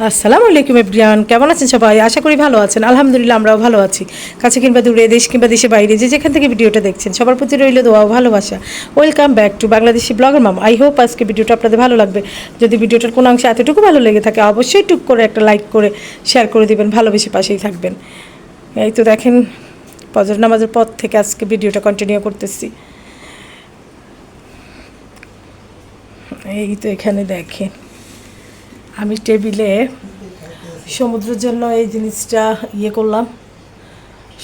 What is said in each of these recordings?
আসসালামু আলাইকুম এভরিয়ান কেমন আছেন সবাই? আশা করি ভালো আছেন। আলহামদুলিল্লাহ, আমরাও ভালো আছি। কাছে কিংবা দূরে, দেশ কিংবা দেশে বাইরে, যে যেখান থেকে ভিডিওটা দেখছেন, সবার প্রতি রইল দোয়া ভালোবাসা। Welcome back to Bangladeshi blogger mom. I hope আজকে ভিডিওটা আপনাদের ভালো লাগবে। যদি ভিডিওটার কোনো অংশে এতটুকু ভালো লেগে থাকে, অবশ্যই টুক করে একটা লাইক করে শেয়ার করে দিবেন, ভালোবেসে পাশেই থাকবেন। এই তো দেখেন, ফজর নামাজের পর থেকে আজকে ভিডিওটা কন্টিনিউ করতেছি। এই তো এখানে দেখেন। আমি টেবিলে সমুদ্রের জন্য এই জিনিসটা ইয়ে করলাম।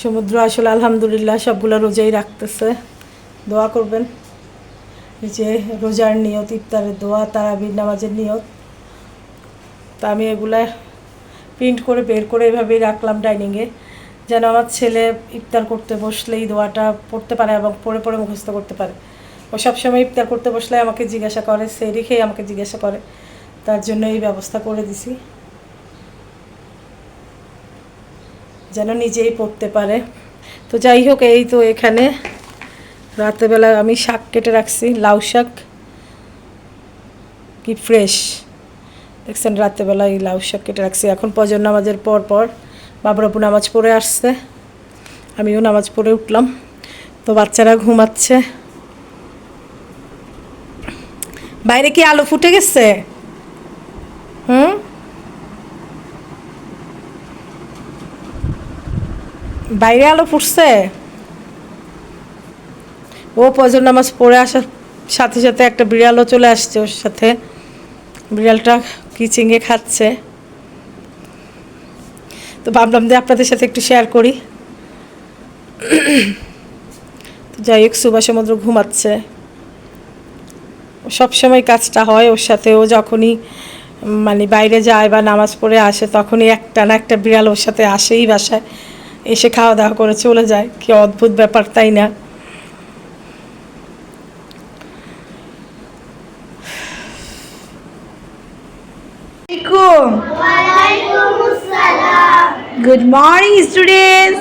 সমুদ্র আসলে আলহামদুলিল্লাহ সবগুলো রোজাই রাখতেছে। দোয়া করবেন। যে রোজার নিয়ত, ইফতারের দোয়া, তারাবির নামাজের নিয়ত, তা আমি এগুলা প্রিন্ট করে বের করে এভাবেই রাখলাম ডাইনিংয়ে। যেন আমার ছেলে ইফতার করতে বসলেই দোয়াটা পড়তে পারে এবং পড়ে পড়ে মুখস্থ করতে পারে। ও সবসময় ইফতার করতে বসলে আমাকে জিজ্ঞাসা করে, সেই রেখেই আমাকে জিজ্ঞাসা করে। তার জন্য এই ব্যবস্থা করে দিছি। যেন নিজেই পড়তে পারে। তো যাই হোক, এই তো এখানে রাতেরবেলা আমি শাক কেটে রাখছি, লাউ শাক। কি ফ্রেশ দেখছেন রাতেরবেলা এই লাউ শাক কেটে রাখছি। এখন পজন নামাজের পর পর বাবরাপু নামাজ পড়ে আসছে। আমিও নামাজ পড়ে উঠলাম। তো বাচ্চারা ঘুমাচ্ছে। বাইরে কি আলো ফুটে গেছে? হুম? বাইরে আলো ফুটছে? ও পজন নামাজ পড়ে আসার সাথে সাথে একটা বিড়ালও চলে আসছে ওর সাথে। বিড়ালটা কিচিংয়ে খাচ্ছে? তো ভাবলাম যে আপনাদের সাথে একটু শেয়ার করি। তো যাই হোক, সুভাষ সমুদ্র ঘুমাচ্ছে। সবসময় কাজটা হয় ওর সাথে। ও যখনই মানে বাইরে যায় বা নামাজ পড়ে আসে তখনই একটা না একটা বিড়াল ওর সাথে আসেই বাসায়। এসে খাওয়া দাওয়া করে চলে যায়। কি অদ্ভুত ব্যাপার তাই না? Good morning students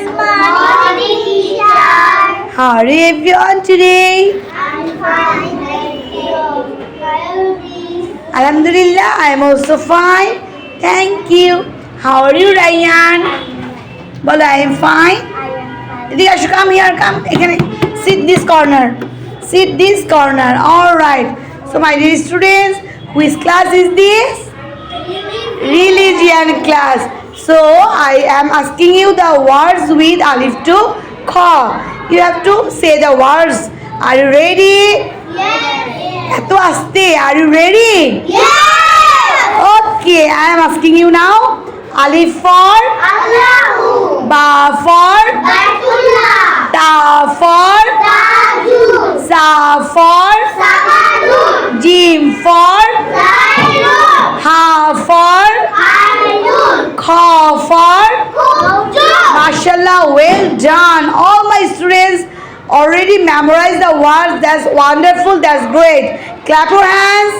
How are you everyone today? I'm fine. Alhamdulillah, I am also fine. Thank you. How are you, Ryan? Well, I am fine. Ritika, should come here. Come. Sit this corner. Sit this corner. All right. So, my dear students, which class is this? Religion class. So, I am asking you the words with alif to kha. You have to say the words. Are you ready? Yes. এত আস্তে are you ready Yes. Okay I am asking you now Alif for Allahu. বা for Baitullah. তা for Tajul. সা for Samadun. Gym for Zainun. Ha for Ainun. খ for Kujun. Mashallah, well already memorized the words. That's wonderful. That's great. Clap your hands.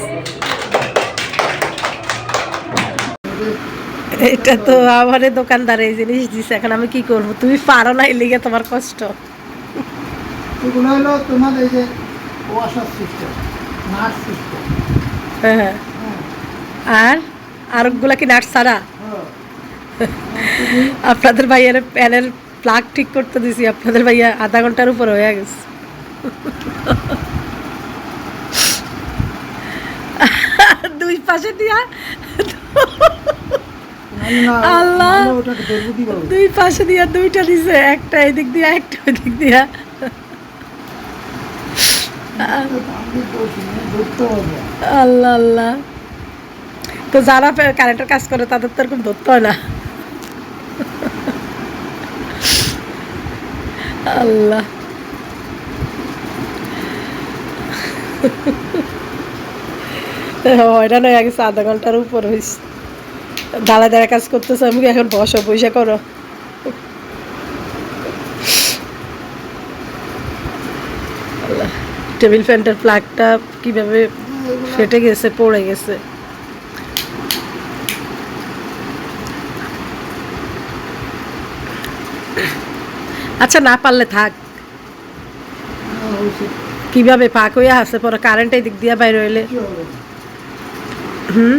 এটা তো আমার দোকানদার এই জিনিস দিছে এখন আমি কি করব তুমি পারো না এই লিগে তোমার কষ্ট এগুলো হলো তোমার এই যে ওয়াশার সিস্টেম নাট সিস্টেম হ্যাঁ হ্যাঁ। আর আরেকগুলা কি নাট ছাড়া আপনাদের ভাইয়ের প্যানের প্লাগ ঠিক করতে দিছি, আপনাদের ভাইয়া আধা ঘণ্টার উপর হয়ে গেছে। দুই পাশে দিয়া আল্লাহ। দুই পাশে দিয়া দুইটা দিছে, একটা এদিক দিয়া, একটা ওই দিক দিয়া। আল্লাহ আল্লাহ। তো যারা কারেন্টের কাজ করে, তাদের তো এরকম ধরতে হয় না। আল্লাহ। হয়রান হয়ে গেছে আধা ঘণ্টার উপর হয়েছে দাঁড়া দাঁড়া কাজ করতেছে আমি কি এখন বসো পয়সা করো? টেবিল ফ্যানটার প্লাগটা কীভাবে ফেটে গেছে পড়ে গেছে। আচ্ছা না পারলে থাক। কীভাবে ফাঁক হয়ে আসে পরে কারেন্ট এই দিক দিয়ে বাইরে হইলে। হুম?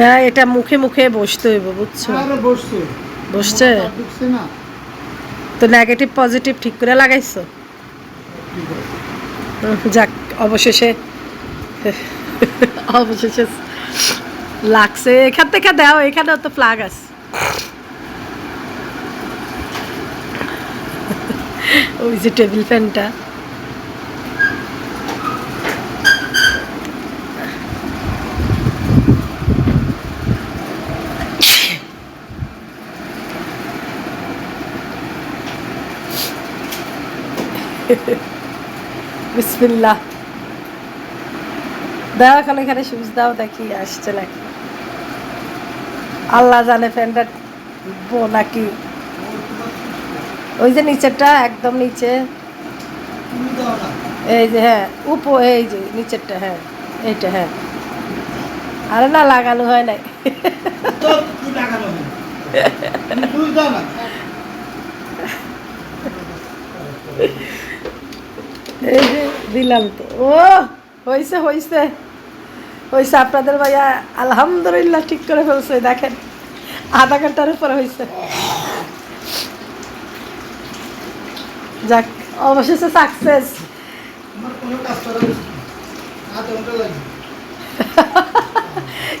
না। এটা মুখে মুখে বসতে হইব বুঝছ? আরে বসছে। বসছে? তো নেগেটিভ পজিটিভ ঠিক করে লাগাইছো? যাক, অবশেষে অবশেষে লাগছে। এখান থেকে দাও এখানেও তো ফ্লাগ আছে। ওই যে টেবিল ফ্যানটা বিসমিল্লাহ। দাও এখন সুইচ দাও, দেখি আসছে নাকি। আল্লাহ জানে ফ্যানটা বো নাকি। ওই যে নিচেরটা, একদম নিচে। এই যে হ্যাঁ উপ, এই যে নিচেরটা হ্যাঁ এইটা হ্যাঁ। আরে না, লাগানো হয় নাই। এই যে দিলাম তো। ও হয়েছে হয়েছে হয়েছে আপনাদের ভাইয়া আলহামদুলিল্লাহ ঠিক করে ফেলছে দেখেন। আধা ঘণ্টার উপরে হয়েছে যাক অবশেষে সাকসেস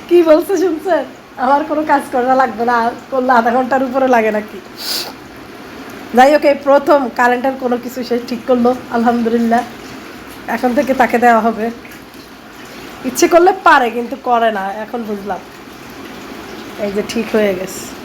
কি বলছে শুনছেন? আমার কোনো কাজ করা লাগবে না করলে আধা ঘণ্টার উপরে লাগে নাকি? যাই হোক এই প্রথম কারেন্টের কোনো কিছু সে ঠিক করল আলহামদুলিল্লাহ। এখন থেকে তাকে দেওয়া হবে। ইচ্ছে করলে পারে, কিন্তু করে না, এখন বুঝলাম। এই যে ঠিক হয়ে গেছে।